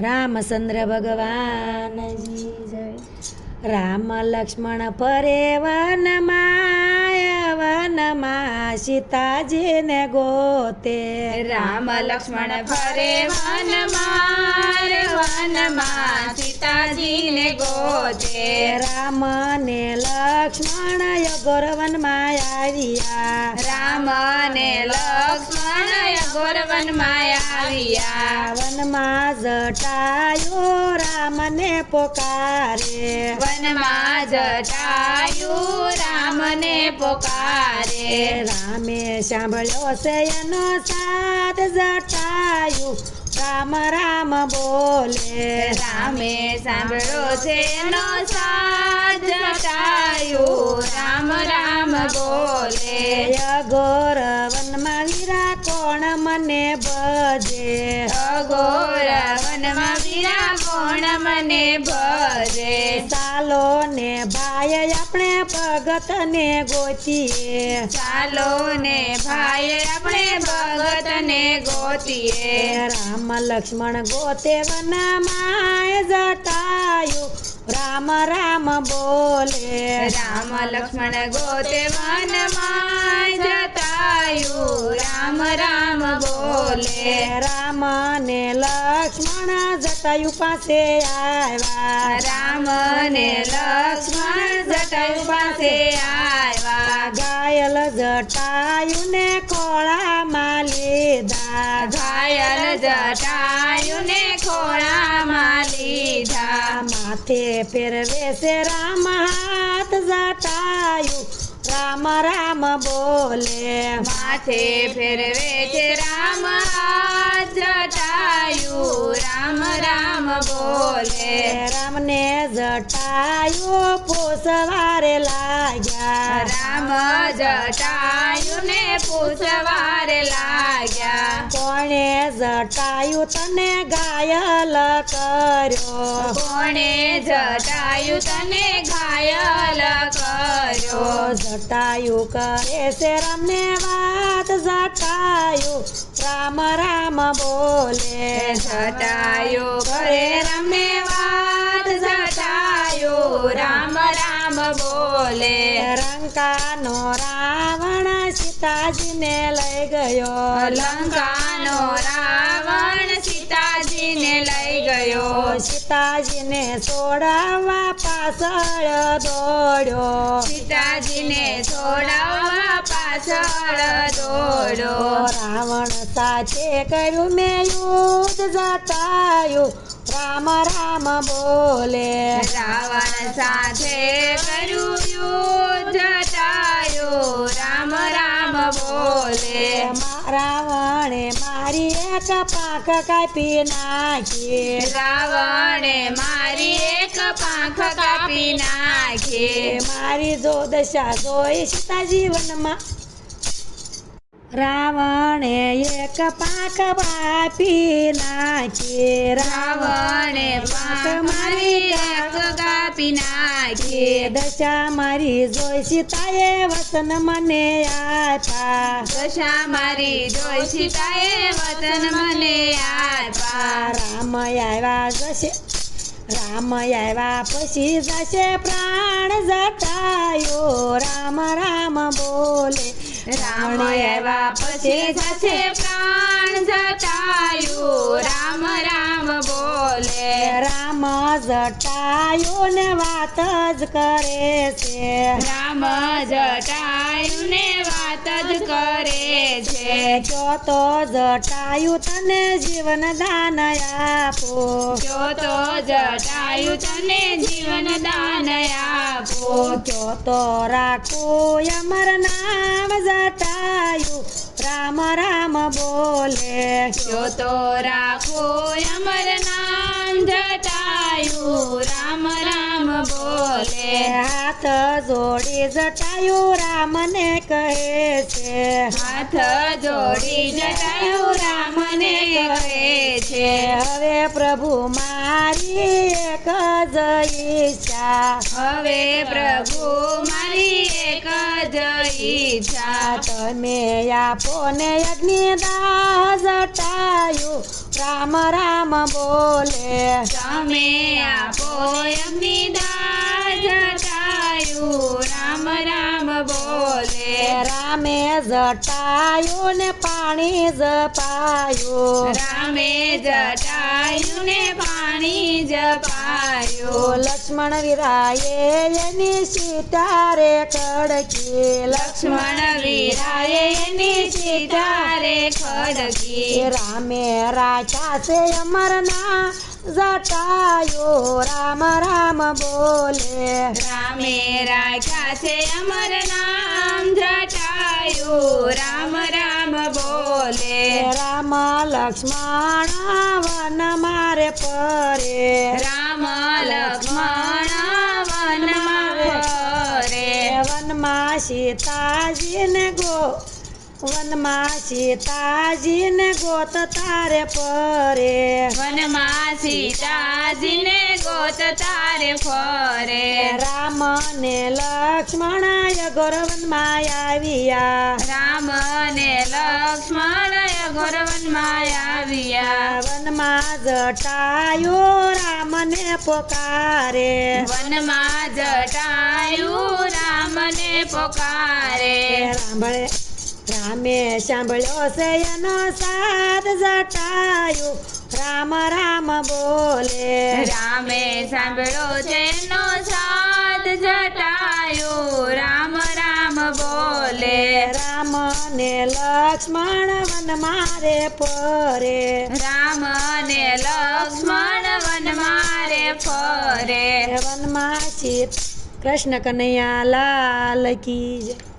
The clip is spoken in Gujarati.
રામચંદ્ર ભગવાન જય. રામ લક્ષ્મણ ફરે વનમાય વનમાં સીતાજીને ગોતે. રામ લક્ષ્મણ ફરે વનમાં રે વનમાં સીતાજીને ગોતે. રામ ને લક્ષ્મણ ગોરવનમાં આવ્યા. રામ ને લક્ષ્મણ ગોરવનમાં આવ્યા વનમાં જટાયો રામને પોકારે વનમાં જટાયું રામને પોકારે રામે સાંભળ્યો છે એનો સાથ જટાયું રામ રામ બોલે રામે સાંભળો છે એનો સાથ જટાયું રામ રામ બોલે અઘોર કોણ મને ભજે ચાલો ને ભાઈ આપણે ભગત ને ગોતીએ ચાલો ને ભાઈ આપણે ભગત ને ગોતીએ રામ લક્ષ્મણ ગોતે વનમાં જટાયું રામ રામ બોલે રામ લક્ષ્મણ ગોતે વનમાં જતાયું રામ રામ બોલે. રામ ને લક્ષ્મણ જટાયુ પાસે આવ્યા. રામ ને લક્ષ્મણ જટાયુ પાસે આવ્યા. ઘાયલ જટાયુ ને ખોળામાં લીધા. ઘાયલ જટાયુ ને ખોળામાં લીધા. માથે ફેરવે છે રામ હાથ જટાયુ. राम राम बोले। माथे फिर वे राम जटायु। राम राम बोले। राम ने जटायु पोसवार लाया। राम जटायु ने જટાયુ તને ઘાયલ કર્યો કોણે જટાયું તને ઘાયલ કર્યો જટાયુ કરે છે રામને વાત જટાયુ રામ રામ બોલે જટાયો કરે રમે વાત જટાયો રામ રામ બોલે રંકાનો રાવણ સીતાજીને લઈ ગયો. લંકાનો રાવણ સીતાજીને લઈ ગયો. સીતાજીને છોડાવવા પાછળ દોડ્યો. સીતાજીને છોડાવવા પાછળ દોડો રાવણ સાથે કર્યું મેં યુદ્ધ જતાયું. રામ રામ બોલે. રાવણ સાથે કર્યું યુદ્ધ જતાયું. રામ રામ બોલે. રાવણે મારી એક પાંખ કાપી નાખી. રાવણે મારી એક પાંખ કાપી નાખી. મારી જો દશા જોઈ સીતા જીવનમાં રાવણે એક પાક કાપી નાખી. રાવણે પાક મારી એક કાપી નાખી. દશા મારી જોઈ સીતાએ વતન મને આપ્યા. દશા મારી જોઈ સીતાએ વતન મને આપ્યા. રામ આવ્યા જશે રામ આવ્યા પછી જશે પ્રાણ જટાયો રામ રામ બોલે રામ આવ્યા પછી જશે પ્રાણ જટાયું રામ રામ બોલે રામ જટાયો ને વાત જ કરે છે રામ જટાયું ને વાત જ કરે છે જો તો જટાયું તને જીવન દાન આપો જો તો જટાયું તને જીવન દાન આપો જો તો રાખો અમર નામ જટાયું રામ રામ બોલે જો તો રાખો અમર નામ જટાયું રામ રામ બોલે. હાથ જોડી જટાયું રામને કહે છે. હાથ જોડી જટાયું રામને કહે છે. હવે પ્રભુ મારી એક જ ઈચ્છા. હવે પ્રભુ મારી એક જ ઈચ્છા. તમે આપો ને દાહ જટાયું રામ રામ બોલે. તમે આપો એમની દાજ જટાયું રામ રામ બોલે. રામે જટાયો ને પાણી જપાયો. રામે જટાયું ને પાણી જપાયો. લક્ષ્મણ વીરાએ એની સીતારે કડકી લક્ષ્મણ વીરાએ એની સીતારે ખડકી. એ રામે રાજા છે અમરના जटायो राम राम बोले। रामे राजा से अमर नाम जटायो राम राम बोले। राम लक्ष्मण वन मारे परे। राम लक्ष्मण वन मारे वन मा सीताजी ने गो सीताजी ने गोत तारे परे। वनमा ताजी ने गोत तारे परे। राम ने लक्ष्मण गोरवन मायाविया राम ने लक्ष्मण गोरवन वन वनमा जटायो राम ने पुकारे। वनमा जटायो राम ने पुकारे। राम रामे शांबळ्यो सयनो साध जटायो. राम राम बोले. रामे सांभळो सयनो साध जटायू. राम राम बोले. राम ने लक्ष्मण वन मारे परे राम ने लक्ष्मण वन मारे परे वन माशी कृष्ण कन्हैया लाल की जय.